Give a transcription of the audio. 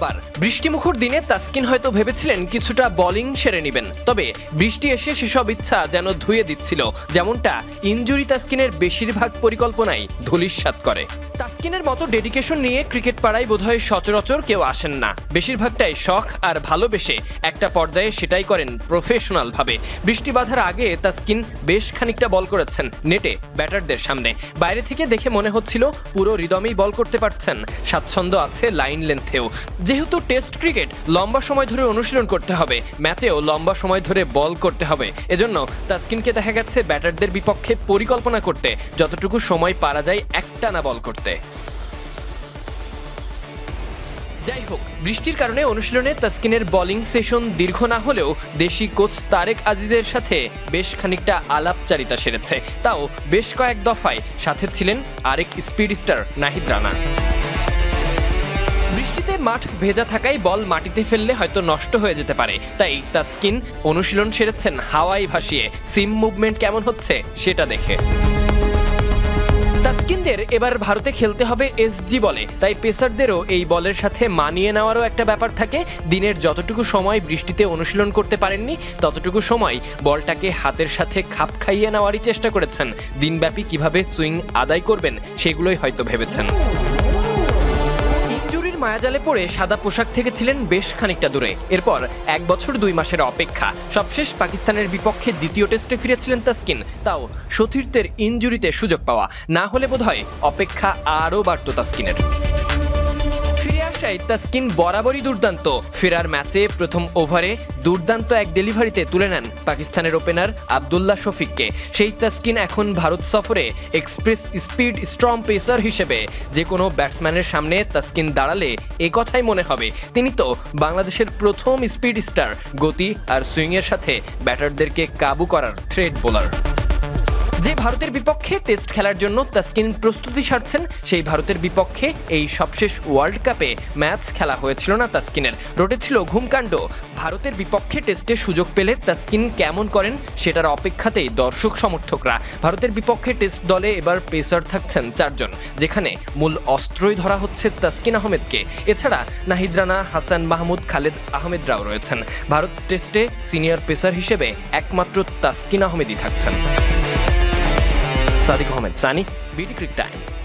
আবার। বৃষ্টিমুখর দিনে তাসকিন হয়তো ভেবেছিলেন কিছুটা বোলিং সেরে নেবেন। তবে বৃষ্টি এসে সেসব ইচ্ছা যেন ধুয়ে দিচ্ছিল। যেমনটা ইনজুরি তাসকিনের বেশিরভাগ পরিকল্পনাই ধুলিস্বাত করে। তাসকিনের মতো ডেডিকেশন নিয়ে ক্রিকেট পাড়ায় বোধহয় সচরাচর কেউ আসেন না। বেশিরভাগটাই শখ আর ভালোবেসে একটা পর্যায়ে সেটাই করেন প্রফেশনাল ভাবে বৃষ্টি বাঁধার আগে তাসকিন বেশ খানিকটা বল করেছেন নেটে, ব্যাটারদের সামনে। বাইরে থেকে দেখে মনে হচ্ছিল পুরো রিদমেই বল করতে পারছেন। স্বাচ্ছন্দ্য আছে লাইন লেন্থেও। যেহেতু টেস্ট ক্রিকেট লম্বা সময় ধরে অনুশীলন করতে হবে, ম্যাচেও লম্বা সময় ধরে বল করতে হবে। এজন্য তাসকিনকে দেখা গেছে ব্যাটারদের বিপক্ষে পরিকল্পনা করতে, যতটুকু সময় পারা যায় একটানা বল করতে। যাই হোক, বৃষ্টির কারণে অনুশীলনে তাসকিনের বোলিং সেশন দীর্ঘ না হলেও দেশি কোচ তারেক আজিজের সাথে বেশ খানিকটা আলাপচারিতা সেরেছে। তাও বেশ কয়েক দফায় সাথে ছিলেন আরেক স্পিড স্টার নাহিদ রানা। মাঠ ভেজা থাকায় বল মাটিতে ফেললে হয়তো নষ্ট হয়ে যেতে পারে। তাই তাসকিন অনুশীলন সেরেছেন হাওয়াই ভাসিয়ে। সিম মুভমেন্ট কেমন হচ্ছে সেটা দেখে। তাসকিনদের এবার ভারতে খেলতে হবে এসজি বলে। তাই পেসারদেরও এই বলের সাথে মানিয়ে নেওয়ারও একটা ব্যাপার থাকে। দিনের যতটুকু সময় বৃষ্টিতে অনুশীলন করতে পারেননি, ততটুকু সময় বলটাকে হাতের সাথে খাপ খাইয়ে নেওয়ারই চেষ্টা করেছেন। দিনব্যাপী কীভাবে সুইং আদায় করবেন, সেগুলোই হয়তো ভেবেছেন। মায়াজালে পড়ে সাদা পোশাক থেকে ছিলেন বেশ খানিকটা দূরে। এরপর এক বছর দুই মাসের অপেক্ষা। সবশেষ পাকিস্তানের বিপক্ষে দ্বিতীয় টেস্টে ফিরেছিলেন তাস্কিন। তাও সতীর্থের ইঞ্জুরিতে সুযোগ পাওয়া। না হলে বোধহয় অপেক্ষা আরও বাড়ত তাসকিনের। আসায় তাসকিন বরাবরই দুর্দান্ত। ফেরার ম্যাচে প্রথম ওভারে দুর্দান্ত এক ডেলিভারিতে তুলে নেন পাকিস্তানের ওপেনার আবদুল্লাহ শফিককে। সেই তাসকিন এখন ভারত সফরে এক্সপ্রেস স্পিড স্ট্রং পেসার হিসেবে। যে কোনো ব্যাটসম্যানের সামনে তাসকিন দাঁড়ালে এ কথাই মনে হবে। তিনি তো বাংলাদেশের প্রথম স্পিড স্টার, গতি আর সুইংয়ের সাথে ব্যাটারদেরকে কাবু করার থ্রেড বোলার। যে ভারতের বিপক্ষে টেস্ট খেলার জন্য তাসকিন প্রস্তুতি সারছেন, সেই ভারতের বিপক্ষে এই সবশেষ ওয়ার্ল্ড কাপে ম্যাচ খেলা হয়েছিল না তাসকিনের। রটেছিল ঘুমকাণ্ড। ভারতের বিপক্ষে টেস্টে সুযোগ পেলে তাসকিন কেমন করেন সেটার অপেক্ষাতেই দর্শক সমর্থকরা। ভারতের বিপক্ষে টেস্ট দলে এবার পেসার থাকছেন চারজন, যেখানে মূল অস্ত্রই ধরা হচ্ছে তাসকিন আহমেদকে। এছাড়া নাহিদ রানা, হাসান মাহমুদ, খালেদ আহমেদরাও রয়েছেন। ভারত টেস্টে সিনিয়র পেসার হিসেবে একমাত্র তাসকিন আহমেদই থাকছেন। starting comments. Sunny, beauty crick time.